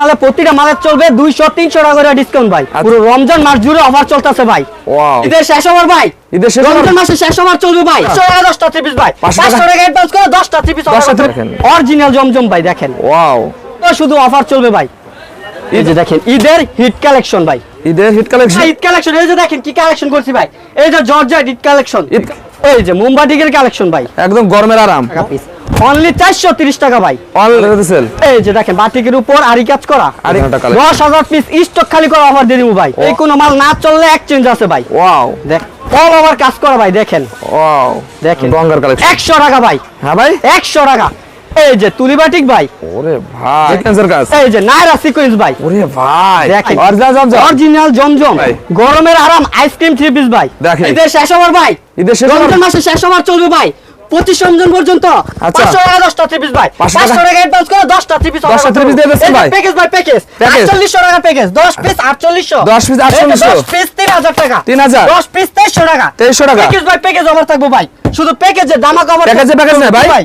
মালে প্রতিটা মালের চলবে দুইশো তিনশো টাকা করে ডিসকাউন্ট ভাই। পুরো রমজান মাস জুড়ে অফার চলতেছে ভাই। ঈদের শেষ হবার ভাই। ঈদের শেষ রমজান মাসে শেষ হবার চলবে ভাই। পাঁচশো টাকা দশটা থ্রি পিস ভাই। পাঁচশো টাকা? অ্যাডভান্স করে দশটা থ্রি পিস দশটা three piece। অরিজিনাল জমজম ভাই দেখেন। ওয়াও শুধু অফার চলবে ভাই। এই যে দেখেন ঈদের হিট কালেকশন ভাই। ঈদের হিট কালেকশন কালেকশন এই যে দেখেন কি কালেকশন করছি ভাই। এই যে কালেকশন এই যে মুম্বাটিকের কালেকশন ভাই। একদম গরমের আরাম। অনলি চারশো তিরিশ টাকা ভাই। সেল এই যে দেখেন বাটিকের উপর আরি কাজ করা। আরি কাজ করা। দশ হাজার পিস স্টক খালি করে অফার দিয়ে দিব ভাই। এই কোনো মাল না চললে এক্সচেঞ্জ আছে ভাই। ওয়াও দেখ অল ওভার কাজ করা ভাই দেখেন। ওয়াও দেখেন। গঙ্গার কালেকশন একশো টাকা ভাই। হ্যাঁ ভাই। একশো টাকা। এই যে তুলি বাটিক ভাই। ওরে ভাই। কাজ। এই যে নাইরা সিকোয়েন্স ভাই। ওরে ভাই। দেখেন। অরিজিনাল জমজম। অরিজিনাল জমজম। গরমের আরাম আইসক্রিম থ্রি পিস ভাই। দেখেন। ঈদের শেষ হবার ভাই। ঈদের শেষ? রমজান মাসে শেষ হবার চলবে ভাই। পঁচিশ রমজান পর্যন্ত। আচ্ছা। পাঁচশো টাকা দশটা থ্রি ভাই। পাঁচশো টাকা? অ্যাডভান্স করে দশটা থ্রি পিস 10টা দিয়ে ভাই? প্যাকেজ ভাই প্যাকেজ। আটচল্লিশশো টাকা প্যাকেজ দশ পিস আটচল্লিশশো। 10 piece 4800 দশ পিস তিন হাজার টাকা। 3000 দশ পিস তেইশশো টাকা। 2300 টাকা। প্যাকেজ ভাই প্যাকেজ অফার থাকব ভাই। শুধু প্যাকেজে দামা কভার প্যাকেজে প্যাকেজ নেই ভাই।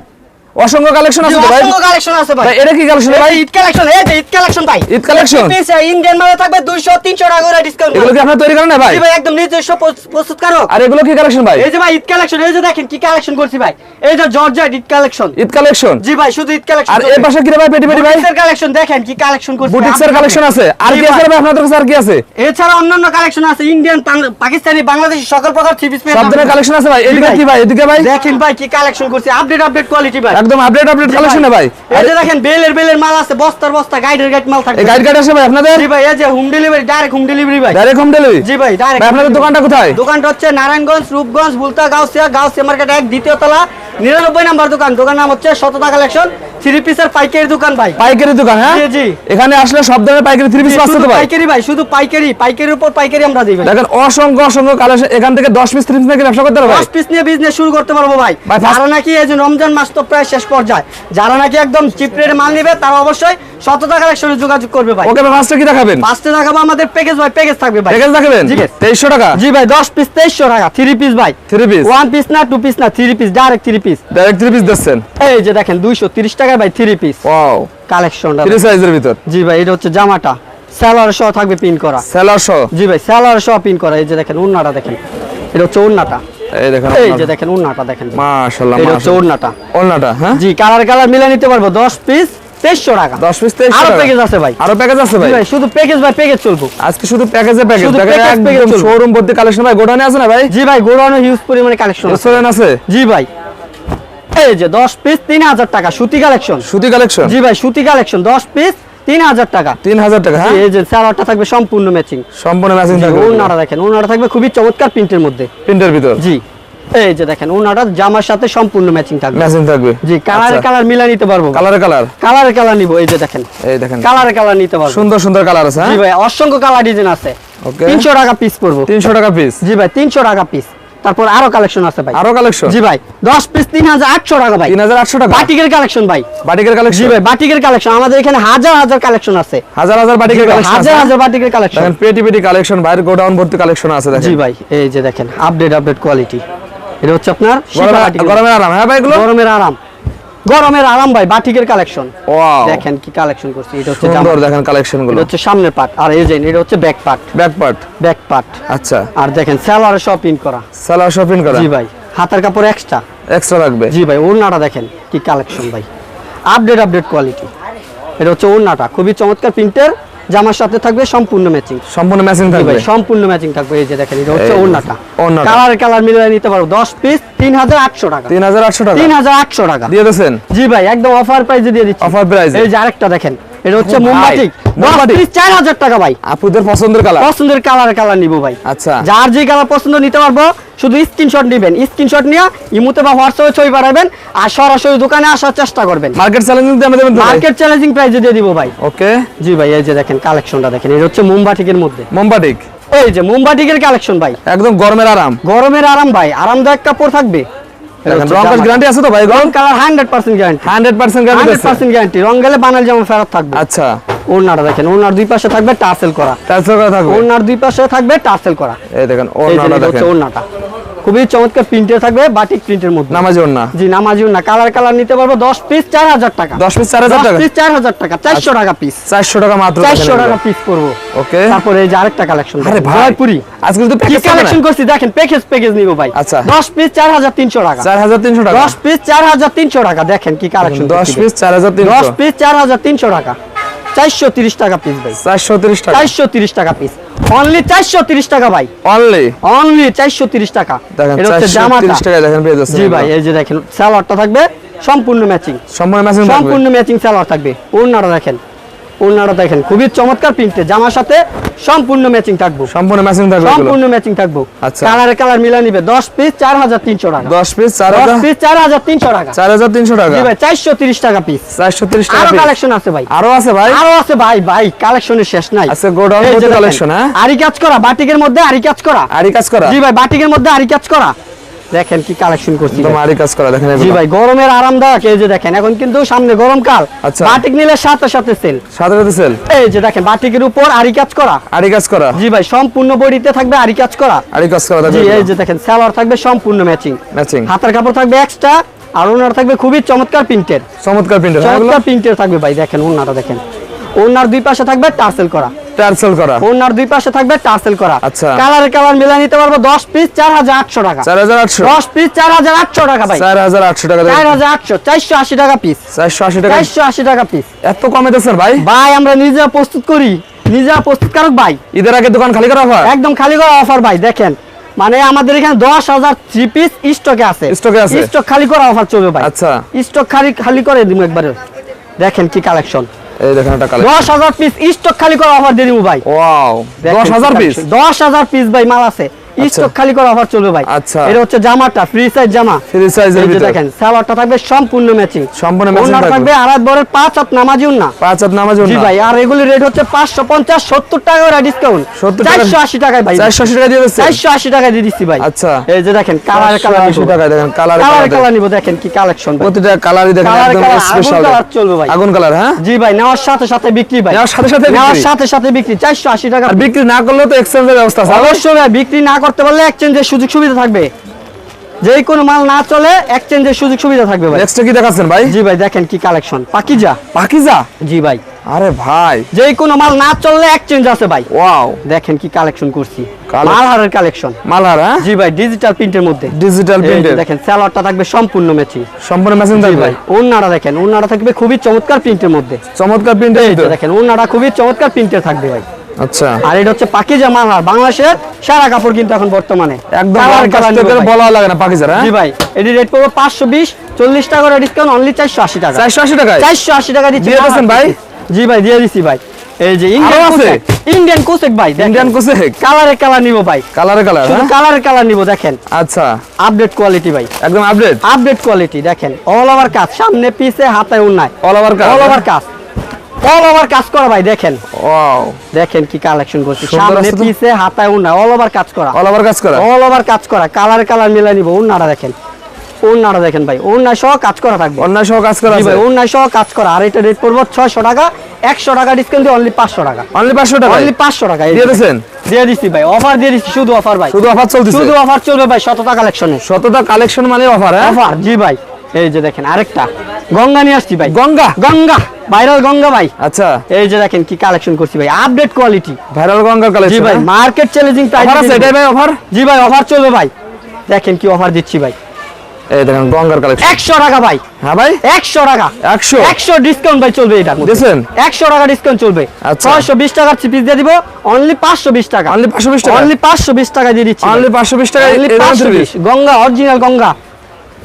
অসংখ্য কালেকশন আছে ভাই? কালেকশন আছে ভাই। এটা কি কালেকশন ভাই? ঈদ কালেকশন এই যে ঈদ কালেকশন ভাই। ঈদ collection? ইন্ডিয়ান মালে থাকবে 200 300 টাকা করে ডিসকাউন্ট এগুলো কি আপনারা তৈরি করেন না ভাই? ভাই একদম নিজস্ব প্রস- প্রস্তুতকারক আর এগুলো কি কালেকশন ভাই? এই যে ভাই ঈদ কালেকশন এই যে দেখেন কি কালেকশন করছি ভাই। এই যে georgette Eid collection Eid collection জি ভাই শুধু ঈদ কালেকশন আর এই পাশে কি ভাই পেটি পেটি ভাই? বুটিক্সের কালেকশন দেখেন কি কালেকশন করছি বুটিক্সের কালেকশন আছে। আর জি কি আছে। ভাই আপনাদের কাছে আর কি আছে? এছাড়া অন্যান্য কালেকশন আছে ইন্ডিয়ান পাকিস্তানি বাংলাদেশি সকল প্রকার থ্রি পিস সব ধরনের কালেকশন আছে ভাই। এদিকে কি ভাই? এদিকে ভাই? দেখেন ভাই কি কালেকশন করছি। আপডেট আপডেট কোয়ালিটি ভাই। একদম আপডেট আপডেট কালেকশন ভাই। এই যে দেখেন বেলের বেলের মাল আছে বস্তার বস্তা গাইডের গাইড মাল থাকে গাইড কার্ড আছে ভাই আপনাদের? জি ভাই এই যে home delivery direct home delivery ভাই। ডাইরেক্ট হোম ডেলিভারি জি ভাই ডাইরেক্ট ভাই আপনাদের দোকানটা কোথায়? দোকানটা হচ্ছে নারায়ণগঞ্জ রূপগঞ্জ বুলতা গাউসিয়া গাউসিয়া মার্কেট এক দ্বিতীয় তলা নিরানব্বই নাম্বার দোকান। দোকানের নাম হচ্ছে শততা কালেকশন থ্রি পিসের পাইকারি দোকান ভাই। পাইকারি দোকান হ্যাঁ? জি, জি। এখানে আসলে সব ধরনের পাইকারি থ্রি পিস পাচ্ছে তো ভাই? পাইকারি ভাই শুধু পাইকারি পাইকারির উপর পাইকারি আমরা দিই ভাই। দেখেন অসংখ্য অসংখ্য কালেকশন এখান থেকে 10 পিস 30 পিস নাকি ব্যবসা করতে পারবে দশ পিস নিয়ে বিজনেস শুরু করতে পারব ভাই। ভাই, যারা নাকি এই যে রমজান মাস তো প্রায় শেষ পর্যায়ে যারা নাকি একদম চিপ রেটে মাল নিবে তারা অবশ্যই শততা কালেকশনে যোগাযোগ করবে ভাই। ওকে ভাই ফার্স্টে কি দেখাবেন? ফার্স্টে দেখাবো আমাদের প্যাকেজ ভাই প্যাকেজ থাকবে ভাই। প্যাকেজ দেখাবেন? জি। 2300 টাকা? জি ভাই দশ পিস তেইশশো টাকা। থ্রি পিস ভাই। থ্রি পিস ওয়ান পিস না টু পিস না three piece direct three piece direct three piece দিচ্ছেন। এই যে দেখেন দুইশো তিরিশ টাকায় ভাই থ্রি পিস ওয়াও কালেকশনটা 30 সাইজের ভিতর? জি ভাই এটা হচ্ছে জামাটা। স্যালার সহ থাকবে পিন করা। সেলার সহ জি ভাই স্যালার সহ পিন করা। এই যে দেখেন উন্নাটা দেখেন। এটা হচ্ছে উন্নাটা। এই দেখেন এই যে দেখেন উন্নাটা দেখেন মাশাআল্লাহ এটা হচ্ছে মাশাআল্লাহ। উন্নাটা। হ্যাঁ? জি কালার কালার মিলে নিতে পারব। দশ পিস তেইশশো টাকা। 10 পিস 2300 আরও প্যাকেজ আছে ভাই। আরও প্যাকেজ আছে জি ভাই ভাই শুধু প্যাকেজ ভাই প্যাকেজ চলবো। আজকে শুধু প্যাকেজে প্যাকেজ একদম শোরুম ভর্তি কালেকশন ভাই গোডাউনে আছে না ভাই? জি ভাই গোডাউনে হিউজ পরিমাণে কালেকশন আছে? জি ভাই। এই যে দশ পিস তিন হাজার টাকা সুতি কালেকশন সুতি কালেকশন জি ভাই সুতি কালেকশন দশ পিস তিন হাজার টাকা। 3000 টাকা হ্যাঁ? এই যে থাকবে সম্পূর্ণ ম্যাচিং সম্পূর্ণ ম্যাচিং থাকবে। ওনাটা দেখেন ওনাটা থাকবে খুবই চমৎকার প্রিন্টের মধ্যে। প্রিন্টের ভিতর? জি এই যে দেখেন ওনাটা জামার সাথে সম্পূর্ণ ম্যাচিং থাকবে। ম্যাচিং থাকবে। জি কালার কালার মিলা নিতে পারব। কালারে কালার? কালার কালার নিবো এই যে দেখেন। এই দেখেন। কালার কালার নিতে পারব। সুন্দর সুন্দর কালার আছে জি হ্যাঁ ভাই অসংখ্য কালার ডিজাইন আছে। ওকে তিনশো টাকা পিস পড়ব 300 টাকা পিস জি ভাই তিনশো টাকা পিস তারপর আরও কালেকশন আছে ভাই। আরও কালেকশন জি ভাই দশ পিস তিন হাজার আটশো টাকা ভাই। 3800 টাকা? বাটিকের কালেকশন ভাই। বাটিকের কালেকশন জি ভাই বাটিকের কালেকশন আমাদের এখানে হাজার হাজার কালেকশন আছে। হাজার হাজার বাটিকের কালেকশন হাজার হাজার বাটিকের কালেকশন দেখেন পেটি পেটি কালেকশন ভাই গোডাউন ভর্তি কালেকশন আছে দেখেন। জি ভাই এই যে দেখেন আপডেট আপডেট কোয়ালিটি এটা হচ্ছে আপনার। গরমের আরাম হ্যাঁ ভাই এগুলো? গরমের আরাম। গরমের আরাম ভাই বাটিকের কালেকশন দেখেন কি কালেকশন করছি এটা হচ্ছে সুন্দর দেখেন কালেকশনগুলো এটা হচ্ছে সামনের পার্ট আর এই যে এটা হচ্ছে back part back part back part আচ্ছা। আর দেখেন সালোয়ার শপিং করা। সালোয়ার শপিং করা? জি ভাই হাতার কাপড় এক্সট্রা এক্সট্রা লাগবে? জি ভাই ওড়নাটা দেখেন কি কালেকশন ভাই। আপডেট আপডেট কোয়ালিটি এটা হচ্ছে ওড়নাটা খুবই চমৎকার প্রিন্টের। জামার সাথে থাকবে সম্পূর্ণ ম্যাচিং সম্পূর্ণ ম্যাচিং থাকবে? সম্পূর্ণ ম্যাচিং থাকবে। এই যে দেখেন এটা হচ্ছে ওড়নাটা। ওড়নাটা। কালার কালার মিলিয়ে নিতে পারো। 10 পিস 3800 টাকা। 3800 টাকা? 3800 টাকা। দিয়ে দেন জি ভাই একদম অফার প্রাইসে দিয়ে দিচ্ছি। অফার প্রাইসে এই যে আরেকটা দেখেন। এটা হচ্ছে মোমবাতি। মোমবাতি। 10 4000 টাকা ভাই। আপুদের পছন্দের কালার? পছন্দের কালার কালার নিব ভাই। আচ্ছা। যার যে কালার পছন্দ নিতে পারব শুধু স্ক্রিনশট নেবেন। স্ক্রিনশট নিয়ে ইমুতে বা হোয়াটসঅ্যাপে ছবি পাঠাবেন আর সরাসরি দোকানে আসার চেষ্টা করবেন। মার্কেট চ্যালেঞ্জিং মার্কেট চ্যালেঞ্জিং প্রাইসে দিয়ে দিব ভাই। ওকে। জি ভাই এই যে দেখেন কালেকশনটা দেখেন এটা হচ্ছে মোমবাটিকের মধ্যে। মোমবাটিক এই যে মোমবাটিকের কালেকশন ভাই। একদম গরমের আরাম। গরমের আরাম ভাই আরামদায়ক কাপড় থাকবে। রং গ্যারান্টি আছে তো ভাই গরম colour hundred percent guarantee 100% guarantee hundred আছে? পার্সেন্ট গ্যারান্টি রং গেলে বানাল যেমন ফেরত থাকবে। আচ্ছা। ওনার দেখেন ওনার দুই পাশে থাকবে টার্সেল করা। থাকবে? ওনার দুই পাশে থাকবে টার্সেল করা। এই দেখেন হচ্ছে দেখেন। ওনাটা খুবই চমৎকার প্রিন্টের থাকবে বাটিক প্রিন্টের মধ্যে। নামাজি ওন্না জি নামাজিও না কালার কালার নিতে পারব দশ পিস চার হাজার টাকা। 10 পিস 4000 টাকা? পিস চার হাজার টাকা চারশো টাকা পিস 400 টাকা মাত্র চারশো দেখেন টাকা পিস করব। ওকে তারপরে এই যে আরেকটা কালেকশন আরে ভাই জয়পুরি। আজকে তো প্যাকেজ কালেকশন করছি দেখেন প্যাকেজ প্যাকেজ নিবো ভাই। আচ্ছা। দশ পিস চার হাজার তিনশো টাকা। 4300 টাকা? দশ পিস চার হাজার তিনশো টাকা দেখেন কি কালেকশন 10 পিস 4300 দশ পিস চার হাজার তিনশো টাকা। চারশো তিরিশ টাকা পিস ভাই। 430 টাকা। চারশো তিরিশ টাকা পিস অনলি চারশো তিরিশ টাকা ভাই। অনলি অনলি চারশো তিরিশ টাকা। দেখেন এটা হচ্ছে জামাটা। 430 টাকা দেখেন পেয়ে যাচ্ছে জি ভাই এই যে দেখেন সালোয়ারটা থাকবে সম্পূর্ণ ম্যাচিং সম্পূর্ণ ম্যাচিং সম্পূর্ণ ম্যাচিং সালোয়ার থাকবে। ওড়নাটা দেখেন। ওড়নাটা দেখেন খুবই চমৎকার প্রিন্টে জামার সাথে সম্পূর্ণ ম্যাচিং থাকব। সম্পূর্ণ ম্যাচিং থাকবে সম্পূর্ণ ম্যাচিং থাকব। আচ্ছা। কালারে কালার মিলা নিবে। দশ পিস চার হাজার তিনশো টাকা। 10 পিস দশ 4000 পিস চার হাজার তিনশো টাকা। 4300 টাকা। জি ভাই চারশো তিরিশ টাকা পিস 430 টাকা আরও কালেকশন আছে ভাই। আরও আছে ভাই? আরও আছে ভাই ভাই কালেকশনের শেষ নাই। আচ্ছা, ভর্তি দেখেন, collection, হ্যাঁ? আরি কাজ করা বাটিকের মধ্যে আরি কাজ করা। আরি কাজ করা? জি ভাই বাটিকের মধ্যে আরি কাজ করা। দেখেন কি কালেকশন করছি। একদম কাজ করা দেখেন জি ভাই গরমের আরামদায়ক এই যে দেখেন এখন কিন্তু সামনে গরমকাল। আচ্ছা। বাটিক নিলে সাথে সাথে সেল সাথে সাথে সেল এই যে দেখেন বাটিকের উপর আরি কাজ করা। আরি কাজ করা? জি ভাই সম্পূর্ণ বডিতে থাকবে আরি কাজ করা। আরি কাজ করা জি এই যে দেখেন সালোয়ার থাকবে সম্পূর্ণ ম্যাচিং ম্যাচিং হাতের কাপড় থাকবে এক্সট্রা আর ওনার থাকবে খুবই চমৎকার প্রিন্টের চমৎকার প্রিন্টার এগুলো? চমৎকার প্রিন্টের থাকবে ভাই দেখেন ওনাটা দেখেন। ওনার দুই পাশে থাকবে টার্সেল করা। টার্সেল করা। ওনার দুই পাশে থাকবে টার্সেল করা। আচ্ছা। কালারে কালার মিলা নিতে পারব দশ পিস চার হাজার আটশো টাকা। 4800 দশ পিস চার হাজার আটশো টাকা ভাই। 4800 টাকা চার দেখেন হাজার আটশো চারশো আশি টাকা পিস 480 টাকা। চারশো আশি টাকা পিস এত কমে ভাই। ভাই আমরা নিজেরা প্রস্তুত করি। নিজেরা প্রস্তুতকারক ভাই। ঈদের আগে দোকান খালি করা অফার একদম খালি করা অফার ভাই দেখেন। মানে আমাদের এখানে দশ হাজার থ্রি পিস স্টকে আছে। স্টকে আছে? স্টক খালি করা অফার চলবে ভাই। আচ্ছা। স্টক খালি খালি করে দিব একবারে। দেখেন কি কালেকশন এই দেখেন একটা কালেকশন দশ হাজার পিস স্টক খালি করে অফার দিয়ে দিব ভাই। ওয়াও দেখেন 10000 পিস দশ হাজার পিস ভাই মাল আছে। স্টক খালি করা অফার চলবে ভাই। আচ্ছা। এটা হচ্ছে জামাটা ফ্রি সাইজ জামা। ফ্রি সাইজের ভিতরে। দেখেন সালোয়ারটা থাকবে সম্পূর্ণ ম্যাচিং সম্পূর্ণ ওনার থাকবে। থাকবে আড়াই বরের পাঁচ হাত নামাজি না পাঁচ হাত নামাজ জি ভাই আর এগুলি রেট হচ্ছে পাঁচশো পঞ্চাশ সত্তর টাকা করে ডিসকাউন্ট 70 টাকা- চারশো আশি টাকায় ভাই। 480 টাকা দিয়ে দিচ্ছে? চারশো আশি টাকা দিয়ে দিচ্ছি ভাই। আচ্ছা। এই যে দেখেন কালার কালার 480 টাকা দেখেন কালার কালার কালার নিবো দেখেন কি কালেকশন প্রতিটা কালারই দেখেন একদম স্পেশাল কালার চলবে ভাই। আগুন কালার হ্যাঁ? জি ভাই নেওয়ার সাথে সাথে বিক্রি ভাই। নেওয়ার সাথে সাথে নেওয়ার সাথে সাথে বিক্রি চারশো আশি টাকা। আর বিক্রি না করলেও তো এক্সচেঞ্জের ব্যবস্থা আছে। অবশ্যই ভাই বিক্রি না করতে পারলে এক্সচেঞ্জের সুযোগ সুবিধা থাকবে। যে কোনো মাল না চলে এক্সচেঞ্জের সুযোগ সুবিধা থাকবে ভাই। নেক্সট কি দেখাচ্ছেন ভাই? জি ভাই দেখেন কি কালেকশন পাকিজা। পাকিজা? জি ভাই। আরে ভাই। যে কোনো মাল না চললে এক্সচেঞ্জ আছে ভাই। ওয়াও দেখেন কি কালেকশন করছি। মালহারের কালেকশন মালহার হ্যাঁ? জি ভাই ডিজিটাল প্রিন্টের মধ্যে। ডিজিটাল প্রিন্টের দেখেন স্যালোয়ারটা থাকবে সম্পূর্ণ ম্যাচিং সম্পূর্ণ ম্যাচিং থাকবে। ভাই ওন্নাটা দেখেন ওন্নাটা থাকবে খুবই চমৎকার প্রিন্টের মধ্যে। চমৎকার প্রিন্টের দেখেন ওন্নাটা খুবই চমৎকার প্রিন্টের থাকবে ভাই। আচ্ছা। আর এটা হচ্ছে পাকিজা মালহার। বাংলাদেশের সারা কাপড় কিন্তু এখন বর্তমানে। একদম ভাই। বলা লাগে না পাকিজার হ্যাঁ? জি ভাই এটি রেট পড়বে পাঁচশো বিশ চল্লিশ টাকা করে ডিসকাউন্ট অনলি চারশো আশি টাকা। 480 টাকায়? চারশো আশি টাকা দিচ্ছি। দিয়ে দিচ্ছেন ভাই? জি ভাই দিয়ে দিচ্ছি ভাই। এই যে ইন্ডিয়ান আছে? ইন্ডিয়ান কোসেক ভাই ইন্ডিয়ান কোসেক? কালারে কালার নিবো ভাই। কালারে কালার শুধু কালারে কালার নিবো দেখেন। আচ্ছা। আপডেট কোয়ালিটি ভাই। একদম আপডেট আপডেট কোয়ালিটি দেখেন। অল ওভার কাজ সামনে পিছে হাতে উন্নায়। All over colour all over কাজ অল ওভার কাজ করা ভাই দেখেন। ওয়াও দেখেন কি কালেকশন করছি। সামনে পিছে হাতায় উন্নায় অল ওভার কাজ করা। অল ওভার কাজ করা? অল ওভার কাজ করা। কালার কালার মিলাই নিব উন্নাটা দেখেন। উন্নাটা দেখেন ভাই উন্নায় সহ কাজ করা থাকবে। অন্যায় সহ কাজ করা ভাই উন্নায় সহ কাজ করা। আর এটা রেট পড়ব ছয়শো টাকা একশো টাকা ডিসকাউন্ট দিয়ে অনলি পাঁচশো টাকা। অনলি 500 টাকা অনলি পাঁচশো টাকা দিয়ে। দিয়েছেন? দিয়ে দিচ্ছি ভাই অফার দিয়ে দিচ্ছি শুধু অফার ভাই। শুধু অফার চলতেছে? শুধু অফার চলবে ভাই শতটা কালেকশনে শতটা কালেকশন মানে অফার হ্যাঁ? অফার জি ভাই। এই যে দেখেন আরেকটা। গঙ্গা নিয়ে আসছি ভাই। গঙ্গা? গঙ্গা। ভাইরাল গঙ্গা ভাই। আচ্ছা। এই যে দেখেন কি কালেকশন করছি ভাই। আপডেট কোয়ালিটি ভাইরাল গঙ্গার জি ভাই মার্কেট চ্যালেঞ্জিং প্রাইস অফার আছে এটাই ভাই অফার জি ভাই অফার চলবে ভাই। দেখেন কি অফার দিচ্ছি ভাই। এই দেখেন গঙ্গার কালেকশন একশো টাকা ভাই। হ্যাঁ ভাই? একশো টাকা। 100 একশো ডিসকাউন্ট ভাই চলবে এটা দিয়েছেন? একশো টাকা ডিসকাউন্ট চলবে। আচ্ছা। ছয়শো বিশ টাকার চিপিস দিয়ে দিব অনলি পাঁচশো বিশ টাকা। অনলি 520 টাকা? অনলি পাঁচশো বিশ টাকা দিয়ে দিচ্ছি অনলি 520 টাকা অনলি এই পাঁচশো দামের বিশ। গঙ্গা অরিজিনাল গঙ্গা।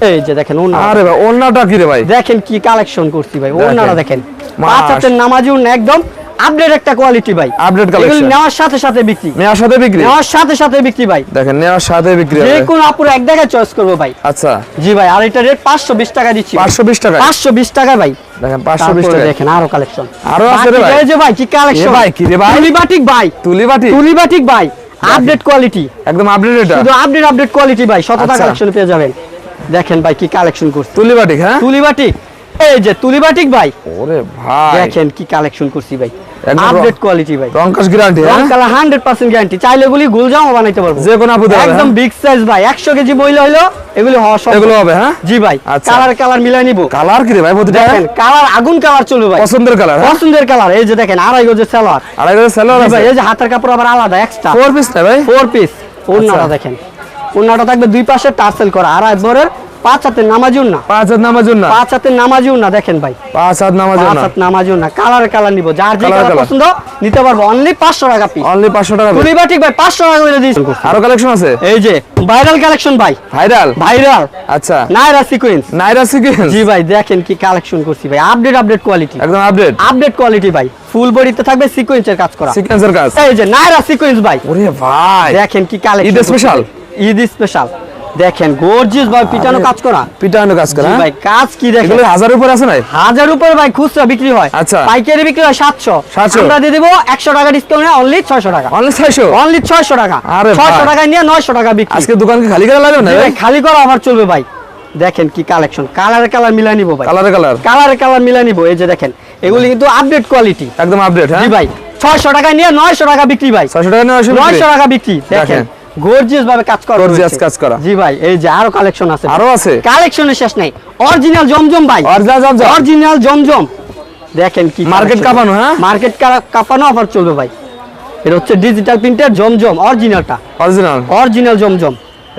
এই যে দেখেন ওনা আরে ভাই ওন্নাটা কি রে ভাই? দেখেন কি কালেকশন করছি ভাই। ওনারা দেখেন। মাস। পাঁচ হাতের নামাজি উন্না একদম আপডেট একটা কোয়ালিটি ভাই। এগুলি collection। নেওয়ার সাথে সাথে বিক্রি। নেওয়ার সাথে বিক্রি? নেওয়ার সাথে সাথে বিক্রি ভাই। দেখেন নেওয়ার সাথে বিক্রি যে কোনো আপুর এক চয়েস করব ভাই। আচ্ছা। জি ভাই আর এটা রেট পাঁচশো বিশ টাকা দিচ্ছি। 520 টাকা? পাঁচশো বিশ টাকা ভাই। দেখেন 520 টাকা দেখেন আরও কালেকশন আরও আছে রে ভাই? যে ভাই কি কালেকশন ভাই, কি রে ভাই? তুলিবাটিক ভাই। তুলিবাটি তুলিবাটিক ভাই। আপডেট কোয়ালিটি একদম আপডেট এটা। শুধু আপডেট আপডেট কোয়ালিটি ভাই। শতটা আচ্ছা। কালেকশন পেয়ে যাবেন। দেখেন ভাই কি কালেকশন করছি। তুলি বাটি হ্যাঁ? তুলিবাটিক এই যে তুলিবাটিক ভাই? ওরে ভাই। দেখেন কি কালেকশন করছি ভাই। আপডেট কোয়ালিটি ভাই। রংকাশ গ্যারান্টি হ্যাঁ? হান্ড্রেড পার্সেন্ট গ্যারান্টি চাইলে এগুলি গুলজামও বানাইতে পারব। যে কোনো আপু একদম হ্যাঁ? বিগ সাইজ ভাই। একশো কেজি মহিলা হইল এগুলি হওয়া। এগুলো হবে হ্যাঁ? জি ভাই আচ্ছা। কালার কালার মিলাই নিবো। কালার কি রে ভাই প্রতিটা দেখেন কালার আগুন কালার চলবে ভাই। পছন্দের কালার হ্যাঁ? পছন্দের কালার। এই যে দেখেন আড়াই গজের সালোয়ার আড়াই গজ সেলোয়ার ভাই এই যে হাতের কাপড় আবার আলাদা এক্সট্রা ফোর পিস না ভাই? ফোর পিস আচ্ছা। দেখেন। ওন্নাটা থাকবে দুই পাশে টার্সেল করা। আর একবারের পাঁচ হাতের নামাজুন না পাঁচ হাত নামাজুন না পাঁচ হাতের নামাজুন না দেখেন ভাই। পাঁচ হাত নামাজুন পাঁচ হাত নামাজুন না কালার কালার নিব। যার যে কালার পছন্দ নিতে পারব। অনলি পাঁচশো টাকা পিস অনলি পাঁচশো টাকা তুমি বা ঠিক ভাই পাঁচশো টাকা করে আরও কালেকশন আছে? এই যে ভাইরাল কালেকশন ভাই। ভাইরাল ভাইরাল আচ্ছা। নাইরা সিকোয়েন্স নাইরা সিকুয়েন্স জি ভাই দেখেন কি কালেকশন করছি ভাই। আপডেট আপডেট কোয়ালিটি একদম আপডেট আপডেট কোয়ালিটি ভাই। ফুল বডিতে থাকবে সিকোয়েন্সের কাজ করা। সিকোয়েন্সের কাজ। এই যে নাইরা সিকোয়েন্স ভাই। ওরে ভাই। দেখেন কি কালেকশন special? ঈদ স্পেশাল দেখেন গর্জিয়াস ভাই পিটানো কাজ করা। পিটানো কাজ করে হ্যাঁ? ভাই কাজ কি দেখেন? এগুলো হাজার উপর আছে নাই হাজার উপরে ভাই খুচরা বিক্রি হয়। আচ্ছা। পাইকারি বিক্রি হয় সাতশো। 700 আমরা দিয়ে দেবো একশো টাকা ডিসকাউন্টে অনলি ছয়শো টাকা। অনলি ছয়শো? অনলি ছয়শো টাকা। আরে ছয়শো ভাই। টাকায় নিয়ে নয়শো টাকা বিক্রি। আজকে দোকান কি খালি করে লাগবে না ভাই, খালি করা আমার চলবে ভাই। দেখেন কি কালেকশন কালারে কালার মিলাই নিবো ভাই। কালারে কালার কালারে কালার মিলাই নিবো। এই যে দেখেন এগুলি কিন্তু আপডেট কোয়ালিটি একদম আপডেট হ্যাঁ? জি ভাই ছয়শো টাকায় নিয়ে নয়শো টাকা বিক্রি ভাই। ছয়শো টাকা নয়শো নয়শো টাকা বিক্রি। দেখেন। গর্জিয়াস ভাবে কাজ করা রয়েছে। কাজ করা। জি ভাই এই যে আরও কালেকশন আছে। আরও আছে? কালেকশনের শেষ নাই। অরিজিনাল জমজম ভাই। অরিজিনাল জমজম। অরিজিনাল জমজম। দেখেন কি collection। কাঁপানো, হ্যাঁ? মার্কেট কাঁপানো অফার চলবে ভাই। এটা হচ্ছে ডিজিটাল প্রিন্টের জমজম অরিজিনালটা অরিজিনাল অরিজিনাল জমজম।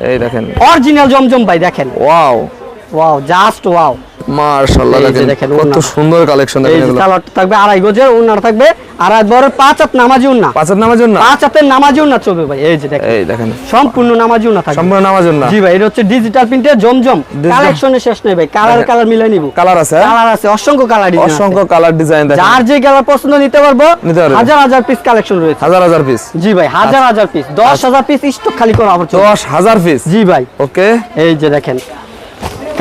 এই দেখেন। অরিজিনাল জমজম ভাই দেখেন। ওয়াও ওয়াও জাস্ট ওয়াও মাশাআল্লাহ যে দেখেন দেখেন, কত সুন্দর কালেকশন দেখেন এগুলো। সালোয়ারটা থাকবে আড়াই গজের ওনার থাকবে আড়াই বড় পাঁচ হাত নামাজি উন্না। পাঁচ হাত নামাজুন না পাঁচ হাতের নামাজি উন্না চলবে ভাই এই যে দেখেন। এই দেখেন। সম্পূর্ণ নামাজি উন্না থাকবে। সম্পূর্ণ নামাজুন না জি ভাই এটা হচ্ছে ডিজিটাল প্রিন্টের জমজম। Digital- শেষ নেই ভাই কালার কালার মিলাই নিব। কালার আছে হ্যাঁ? কালার আছে অসংখ্য কালার অসংখ্য কালার ডিজাইন দেখেন। যার যে কালার পছন্দ নিতে পারব হাজার হাজার পিস কালেকশন রয়েছে। হাজার হাজার পিস জি ভাই হাজার হাজার পিস দশ হাজার পিস স্টক খালি করা। দশ হাজার পিস জি ভাই। ওকে এই যে দেখেন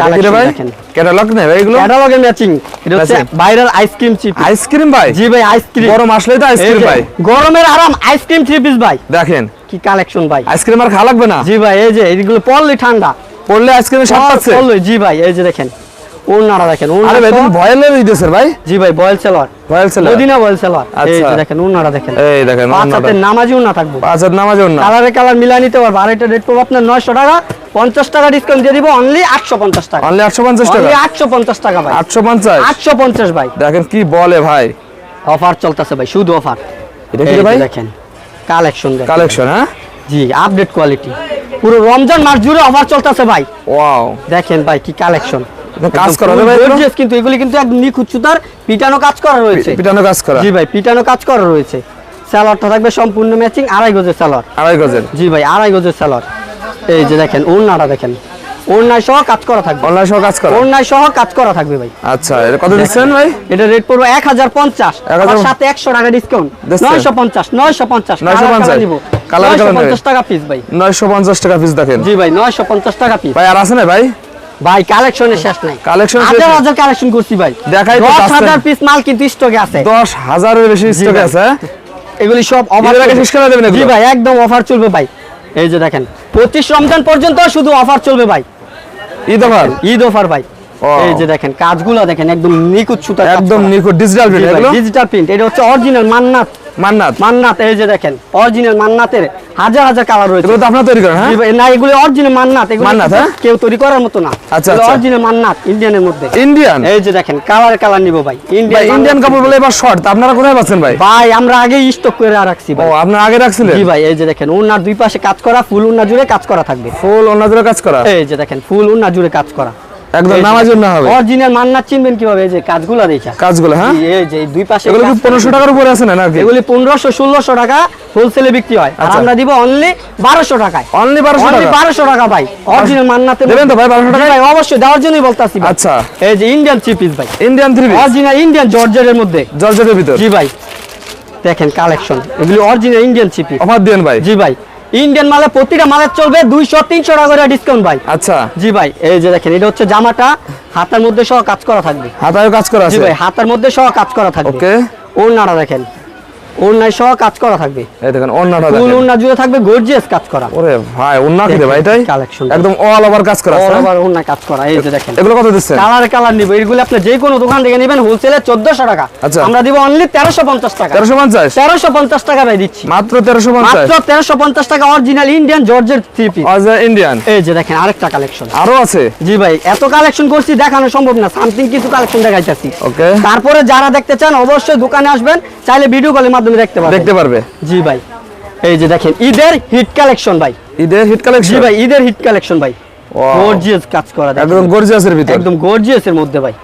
কালেকশন ভাই? ক্যাটালগ নেই ভাই এগুলো? ক্যাটালগে ম্যাচিং এটা হচ্ছে ভাইরাল আইসক্রিম চিপ আইসক্রিম ভাই? জি ভাই আইসক্রিম গরম আসলেই তো আইসক্রিম ভাই। গরমের আরাম আইসক্রিম থ্রি পিস ভাই। দেখেন। কি কালেকশন ভাই। আইসক্রিম আর খাওয়া লাগবে না? জি ভাই এই যে এইগুলো পড়লে ঠান্ডা। পড়লে আইসক্রিমের স্বাদ পাচ্ছে? পড়লে জি ভাই এই যে দেখেন ওনারা দেখেন আরে ভাই তুমি ভয়েলের দিতেছে ভাই। জি ভাই বয়েল সেলার ভয়েল ছেলে মদিনা বয়েল সেলার এই। দেখেন ওনারা দেখেন। এই দেখেন পাঁচ নামাজি ওনা থাকব। কালারে কালার মিলাই নিতে পারব। আর এটা রেট পড়ব আপনার নয়শো টাকা। পঞ্চাশ টাকা ডিসকাউন্ট দিয়ে দিব অনলি আটশো পঞ্চাশ টাকা। অনলি আটশো পঞ্চাশ টাকা? আটশো পঞ্চাশ টাকা ভাই। আটশো পঞ্চাশ? আটশো পঞ্চাশ ভাই। দেখেন কি বলে ভাই। অফার চলতেছে ভাই শুধু অফার এটা কি ভাই? দেখেন কালেকশন কালেকশন হ্যাঁ? জি আপডেট কোয়ালিটি পুরো রমজান মাস জুড়ে অফার চলতেছে ভাই। ওয়াও দেখেন ভাই কি কালেকশন কাজ করা ভাই? কিন্তু এগুলি কিন্তু একদম নিখুঁত সুতার পিটানো কাজ করা রয়েছে। পিটানো কাজ করা। জি ভাই পিটানো কাজ করা রয়েছে। স্যালাডটা থাকবে সম্পূর্ণ ম্যাচিং আড়াই গজের স্যালাড আড়াই গজের। জি ভাই আড়াই গজের স্যালাড এই যে দেখেন ওড়নাটা দেখেন। ওড়নায় সহ কাজ করা থাকবে। অনলাইন সহ কাজ করা। ওড়নায় সহ কাজ করা থাকবে ভাই। আচ্ছা এটা কত দিচ্ছেন ভাই? এটা রেট পড়বে এক হাজার পঞ্চাশ। 1050 আমার সাথে একশো টাকা ডিসকাউন্ট দিচ্ছেন? নয়শো পঞ্চাশ নয়শো পঞ্চাশ। 950 নিবো। কালার কালার পঞ্চাশ টাকা পিস ভাই। নয়শো পঞ্চাশ টাকা পিস দেখেন। জি ভাই নয়শো পঞ্চাশ টাকা পিস ভাই আর আছে না ভাই? ভাই কালেকশনের শেষ নাই। কালেকশন শেষ হাজার। হাজার কালেকশন করছি ভাই। দেখাই তো দশ যাচ্ছে। হাজার পিস মাল কিন্তু স্টকে আছে। দশ হাজারের বেশি স্টক। আছে হ্যাঁ? এগুলি সব অফার শেষ করে দেবেন জি ভাই একদম অফার চলবে ভাই। এই যে দেখেন পঁচিশ রমজান পর্যন্ত শুধু অফার চলবে ভাই। ঈদ অফার ঈদ অফার ভাই। এই যে দেখেন কাজগুলো দেখেন একদম নিখুঁত সুতা একদম নিখুঁত ডিজিটাল প্রিন্ট ডিজিটাল প্রিন্ট এটা হচ্ছে অরিজিনাল মান্নাত। মান্নাত? মান্নাত এই যে দেখেন অরিজিনাল মান্নাতের হাজার হাজার কালার রয়েছে। এগুলো আপনারা তৈরি করেন হ্যাঁ? না এগুলো অরিজিনাল মান্নাত এগুলো মান্নাত, হ্যাঁ? কেউ তৈরি করার মতো না। আচ্ছা, আচ্ছা। অরিজিনাল মান্নাত ইন্ডিয়ানের মধ্যে। ইন্ডিয়ান এই যে দেখেন কালার কালার নিব ভাই। ভাই ইন্ডিয়ান ইন্ডিয়ান কাপড় বলে এবার শর্ট আপনারা কোথায় পাচ্ছেন ভাই? ভাই আমরা আগে স্টক করে রাখছি ও আপনারা আগে রাখছিলেন? জি ভাই এই যে দেখেন উন্নার দুই পাশে কাজ করা ফুল উন্না জুড়ে কাজ করা থাকবে। ফুল অন্যদের কাজ করা? এই যে দেখেন ফুল উন্না জুড়ে কাজ করা। একদম নামাজের না হবে। অরিজিনাল চিনবেন কীভাবে? এই যে কাজগুলো দেখা কাজগুলো হ্যাঁ? এই যে দুই পাশে এগুলো কি কাজ করা। পনেরোশো টাকার উপরে আছে না নাকি? এগুলি পনেরোশো ষোলোশো টাকা হোলসেলে বিক্রি হয়। আর আচ্ছা। আমরা দিব অনলি বারোশো টাকায়। অনলি বারোশো অনলি টাকা? বারোশো টাকা ভাই। অরিজিনাল মান্নাতে দেবেন তো ভাই বারোশো টাকা ভাই অবশ্যই দেওয়ার জন্যই বলতাছি আচ্ছা। এই যে ইন্ডিয়ান থ্রি পিস ভাই। Indian three piece original Indian জর্জের মধ্যে। জর্জেটের ভিতর? জি ভাই। দেখেন কালেকশন এগুলি original Indian three piece offer দিন ভাই। জি ভাই। ইন্ডিয়ান মালে প্রতিটা মালের চলবে দুইশো তিনশো টাকা করে ডিসকাউন্ট ভাই। আচ্ছা। জি ভাই এই যে দেখেন এটা হচ্ছে জামাটা হাতার মধ্যে সহ কাজ করা থাকবে। হাতের কাজ করা জি আছে? ভাই হাতার মধ্যে সহ কাজ করা থাকবে। ওকে ওড়নাটা দেখেন। ওড়নায় সহ কাজ করা থাকবে। এই দেখেন ফুল ওড়না জুড়ে থাকবে গর্জিয়াস কাজ করা। ওরে ভাই কি ভাই এটাই? Collection। একদম অল ওভার কাজ করা অল হ্যাঁ? ওভার ওড়না কাজ করা এই যে দেখেন। এগুলো কত দিচ্ছেন? কালার কালার নিব। এগুলো আপনি যে কোনো দোকান থেকে নেবেন হোলসেলে চোদ্দশো টাকা। আচ্ছা। আমরা দিব অনলি তেরোশো পঞ্চাশ টাকা। তেরোশো পঞ্চাশ? তেরোশো পঞ্চাশ টাকা ভাই দিচ্ছি। মাত্র তেরোশো পঞ্চাশ? মাত্র তেরোশো পঞ্চাশ টাকা অরিজিনাল ইন্ডিয়ান জর্জের থ্রি পিস ইন্ডিয়ান এই যে দেখেন আরেকটা কালেকশন আরও আছে? জি ভাই এত কালেকশন করছি দেখানো সম্ভব না। সামথিং কিছু কালেকশন দেখাইতেছি। ওকে তারপরে যারা দেখতে চান অবশ্যই দোকানে আসবেন। চাইলে ভিডিও কলের মাধ্যমে দেখতে দেখতে পারবে। জি ভাই। এই যে দেখেন ঈদের হিট কালেকশন ভাই। ঈদের হিট জি কালেকশন ভাই ঈদের হিট কালেকশন ভাই। গর্জিয়াস কাজ করা। একদম গর্জিয়াসের ভিতর। একদম মধ্যে ভাই।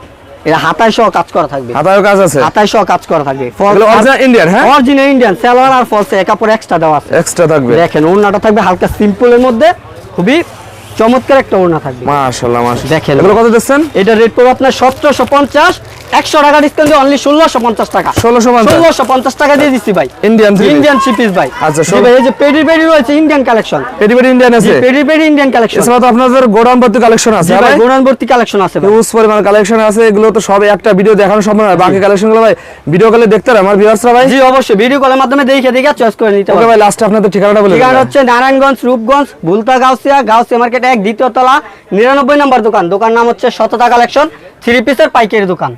এটা হাতায় সহ কাজ করা থাকবে। হাতায়ও কাজ আছে। হাতায় সহ কাজ করা থাকবে। অরিজিনাল ইন্ডিয়ান হ্যাঁ? অরিজিনাল ইন্ডিয়ান সালোয়ার আর ফলসে এক কাপড় এক্সট্রা দেওয়া আছে। এক্সট্রা থাকবে। দেখেন ওড়নাটা থাকবে হালকা সিম্পলের মধ্যে। খুবই চমৎকার একটা ওড়না থাকবে। মাশাআল্লাহ মাশাআল্লাহ। দেখেন। এগুলো কত দিচ্ছেন? এটা রেট পড়বে আপনার সতেরোশো পঞ্চাশ একশো টাকা ডিসকাউন্ট দিয়ে অনলি ষোলোশো পঞ্চাশ টাকা। 1650 ষোলোশো পঞ্চাশ টাকা দিয়ে দিচ্ছি ভাই। ইন্ডিয়ান ইন্ডিয়ান ভাই। আচ্ছা, ভাই এই যে পেডি পেডি রয়েছে ইন্ডিয়ান কালেকশন পেটি পেটি ইন্ডিয়ান আছে? পেডি পেডি ইন্ডিয়ান কালেকশন এছাড়া তো আপনাদের গোডাউন ভর্তি কালেকশন আছে হ্যাঁ ভাই ভাই? গোড়ানবর্তী কালেকশন আছে ভাই। হিউজ পরিমাণ কালেকশন আছে এগুলো তো সব একটা ভিডিও দেখানো সম্ভব নয় বাকি ভাই ভিডিও কলে দেখতে পারে আমার ভিউয়ার্সরা ভাই। জি অবশ্যই ভিডিও কলের মাধ্যমে দেখে দেখে চয়েস করে নিতে পারবেন। ভাই লাস্টে আপনাদের ঠিকানাটা বলে ঠিকানা হচ্ছে নারায়ণগঞ্জ রূপগঞ্জ ভুলতা গাউসিয়া গাউসিয়া মার্কেট এক দ্বিতীয় তলা নিরানব্বই নম্বর দোকান। দোকান নাম হচ্ছে শততা কালেকশন থ্রি পিসের পাইকারি দোকান।